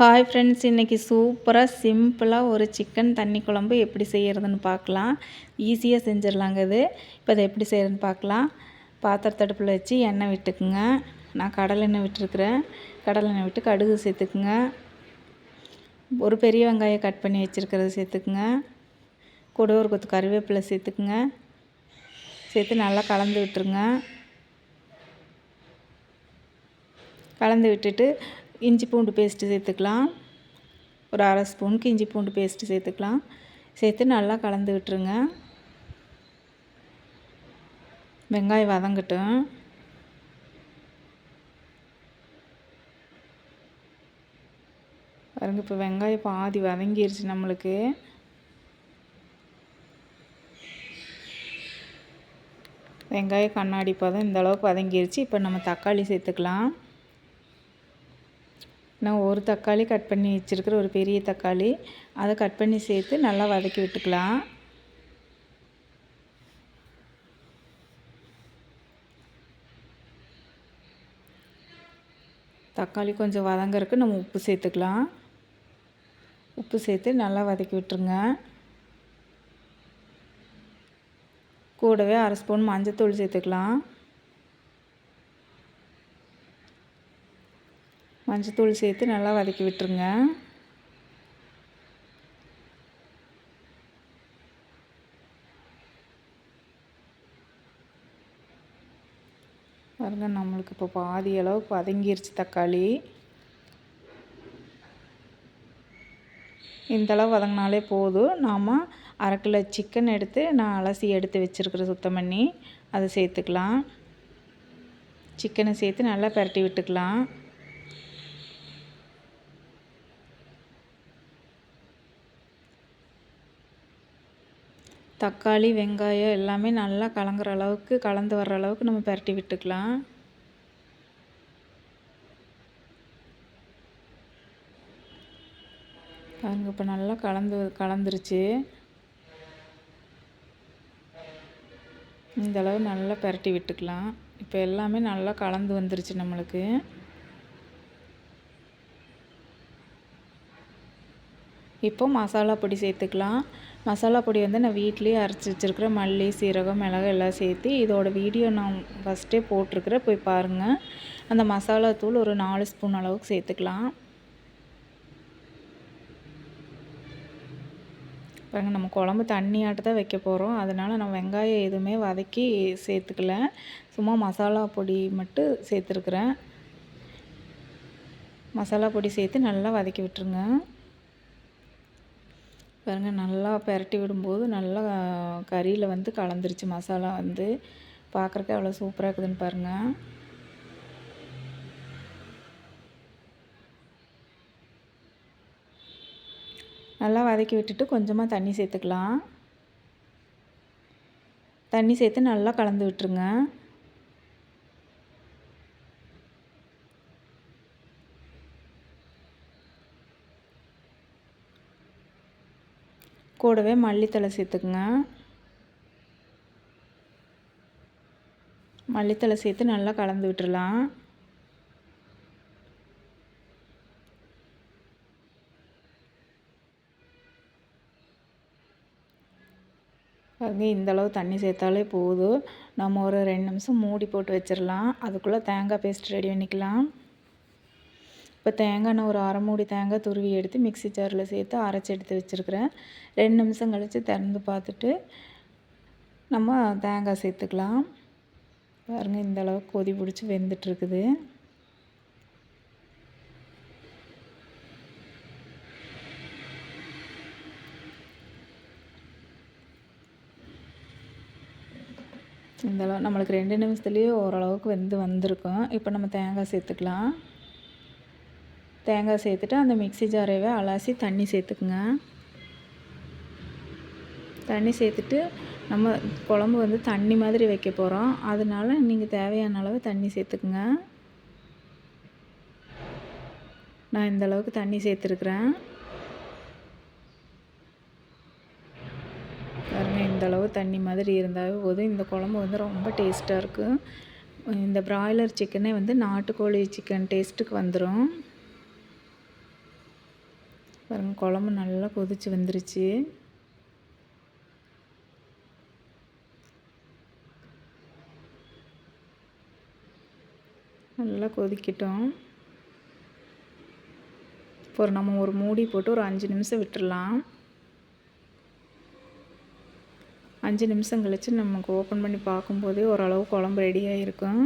Hi friends இன்றைக்கி சூப்பராக சிம்பிளாக ஒரு சிக்கன் தண்ணி குழம்பு எப்படி செய்கிறதுன்னு பார்க்கலாம். ஈஸியாக செஞ்சிடலாங்க இது. இப்போ அதை எப்படி செய்கிறதுன்னு பார்க்கலாம். பாத்திரத்தடுப்பில் வச்சு எண்ணெய் விட்டுக்குங்க. நான் கடலை எண்ணெய் விட்டுருக்குறேன். கடலை எண்ணெய் விட்டு கடுகு சேர்த்துக்குங்க. ஒரு பெரிய வெங்காயம் கட் பண்ணி வச்சுருக்கிறத சேர்த்துக்குங்க. கூட ஒரு கொத்து கருவேப்பிலை சேர்த்துக்குங்க. சேர்த்து நல்லா கலந்து விட்டுருங்க. கலந்து விட்டுட்டு இஞ்சி பூண்டு பேஸ்ட்டு சேர்த்துக்கலாம். ஒரு அரை ஸ்பூனுக்கு இஞ்சி பூண்டு பேஸ்ட்டு சேர்த்துக்கலாம். சேர்த்து நல்லா கலந்து விட்டுருங்க. வெங்காயம் வதங்கட்டும். பாருங்க இப்போ வெங்காயம் பாதி வதங்கிருச்சு நம்மளுக்கு. வெங்காயம் கண்ணாடி பதம் இந்தளவுக்கு வதங்கிருச்சு. இப்போ நம்ம தக்காளி சேர்த்துக்கலாம். நான் ஒரு தக்காளி கட் பண்ணி வச்சுருக்கிற ஒரு பெரிய தக்காளி. அதை கட் பண்ணி சேர்த்து நல்லா வதக்கி விட்டுக்கலாம். தக்காளி கொஞ்சம் வதங்கறதுக்கு நம்ம உப்பு சேர்த்துக்கலாம். உப்பு சேர்த்து நல்லா வதக்கி விட்டுருங்க. கூடவே அரை ஸ்பூன் மஞ்சத்தூள் சேர்த்துக்கலாம். மஞ்சத்தூள் சேர்த்து நல்லா வதக்கி விட்டுருங்க. பாருங்க நம்மளுக்கு இப்போ பாதி அளவுக்கு வதங்கிருச்சு தக்காளி. இந்தளவு வதங்கினாலே போதும். நாம் அரை கிலோ சிக்கன் எடுத்து நான் அலசி எடுத்து வச்சுருக்குறேன் சுத்தம் பண்ணி அதை சேர்த்துக்கலாம். சிக்கனை சேர்த்து நல்லா பரட்டி விட்டுக்கலாம். தக்காளி வெங்காயம் எல்லாமே நல்லா கலங்குற அளவுக்கு கலந்து வர்ற அளவுக்கு நம்ம பரட்டி விட்டுக்கலாம். பாருங்க இப்போ நல்லா கலந்து கலந்துருச்சு. இந்த அளவு நல்லா பரட்டி விட்டுக்கலாம். இப்போ எல்லாமே நல்லா கலந்து வந்துருச்சு நம்மளுக்கு. இப்போ மசாலா பொடி சேர்த்துக்கலாம். மசாலா பொடி வந்து நான் வீட்லேயே அரைச்சி வச்சுருக்கிற மல்லி சீரகம் மிளகு எல்லாம் சேர்த்து இதோட வீடியோ நான் ஃபஸ்ட்டே போட்டிருக்கிறேன். போய் பாருங்கள் அந்த மசாலா தூள் ஒரு நாலு ஸ்பூன் அளவுக்கு சேர்த்துக்கலாம். பாருங்கள் நம்ம குழம்பு தண்ணியாட்ட தான் வைக்க போகிறோம் அதனால் நான் வெங்காயம் எதுவுமே வதக்கி சேர்த்துக்கல. சும்மா மசாலா பொடி மட்டும் சேர்த்துருக்குறேன். மசாலா பொடி சேர்த்து நல்லா வதக்கி விட்டுருங்க. பாருங்கள் நல்லா பெரட்டி விடும்போது நல்லா கறியில் வந்து கலந்துருச்சு மசாலா வந்து. பார்க்குறக்கு அவ்வளோ சூப்பராக இருக்குதுன்னு பாருங்கள் நல்லா வதக்கி விட்டுட்டு கொஞ்சமாக தண்ணி சேர்த்துக்கலாம். தண்ணி சேர்த்து நல்லா கலந்து விட்டுருங்க. கூடவே மல்லித்தலை சேர்த்துக்குங்க. மல்லித்தலை சேர்த்து நல்லா கலந்து விட்டுடலாம் பாருங்க இந்தளவு தண்ணி சேர்த்தாலே போதும். நம்ம ஒரு ரெண்டு நிமிஷம் மூடி போட்டு வச்சிடலாம் அதுக்குள்ளே தேங்காய் பேஸ்ட் ரெடி பண்ணிக்கலாம். இப்போ தேங்காய் நான் ஒரு அரை மூடி தேங்காய் துருவி எடுத்து மிக்சி ஜாரில் சேர்த்து அரைச்சி எடுத்து வச்சுருக்கிறேன். ரெண்டு நிமிஷம் கழித்து திறந்து பார்த்துட்டு நம்ம தேங்காய் சேர்த்துக்கலாம். பாருங்கள் இந்த அளவுக்கு கொதி பிடிச்சி வெந்துட்டுருக்குது. இந்த நம்மளுக்கு ரெண்டு நிமிஷத்துலேயே ஓரளவுக்கு வெந்து வந்திருக்கும். இப்போ நம்ம தேங்காய் சேர்த்துக்கலாம். தேங்காய் சேர்த்துட்டு அந்த மிக்சி ஜாரையவே அலாசி தண்ணி சேர்த்துக்குங்க. தண்ணி சேர்த்துட்டு நம்ம குழம்பு வந்து தண்ணி மாதிரி வைக்க போகிறோம் அதனால நீங்கள் தேவையான அளவு தண்ணி சேர்த்துக்குங்க. நான் இந்த அளவுக்கு தண்ணி சேர்த்துருக்குறேன். பாருங்கள் இந்த அளவு தண்ணி மாதிரி இருந்தாவே போதும். இந்த குழம்பு வந்து ரொம்ப டேஸ்ட்டாக இருக்கும் இந்த ப்ராய்லர் சிக்கனே வந்து நாட்டுக்கோழி சிக்கன் டேஸ்ட்டுக்கு வந்துடும் பாருங்க குழம்பு நல்லா கொதிச்சு வந்துருச்சு. நல்லா கொதிக்கட்டும். இப்போ ஒரு நம்ம ஒரு மூடி போட்டு ஒரு அஞ்சு நிமிஷம் விட்டுடலாம் அஞ்சு நிமிஷம் கழித்து நமக்கு ஓப்பன் பண்ணி பார்க்கும்போதே ஓரளவு குழம்பு ரெடியாக இருக்கும்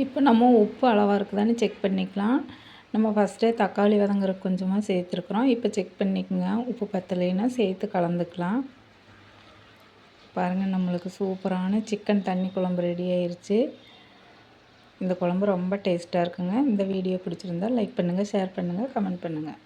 இப்போ நம்ம உப்பு அளவாக இருக்குதான்னு செக் பண்ணிக்கலாம். நம்ம ஃபஸ்ட்டே தக்காளி வதங்குறதுக்கு கொஞ்சமாக சேர்த்துருக்குறோம். இப்போ செக் பண்ணிக்கோங்க. உப்பு பத்தலைன்னா சேர்த்து கலந்துக்கலாம். பாருங்கள் நம்மளுக்கு சூப்பரான சிக்கன் தண்ணி குழம்பு ரெடி ஆயிடுச்சு இந்த குழம்பு ரொம்ப டேஸ்ட்டாக இருக்குங்க. இந்த வீடியோ பிடிச்சிருந்தா லைக் பண்ணுங்கள் ஷேர் பண்ணுங்கள் கமெண்ட் பண்ணுங்கள்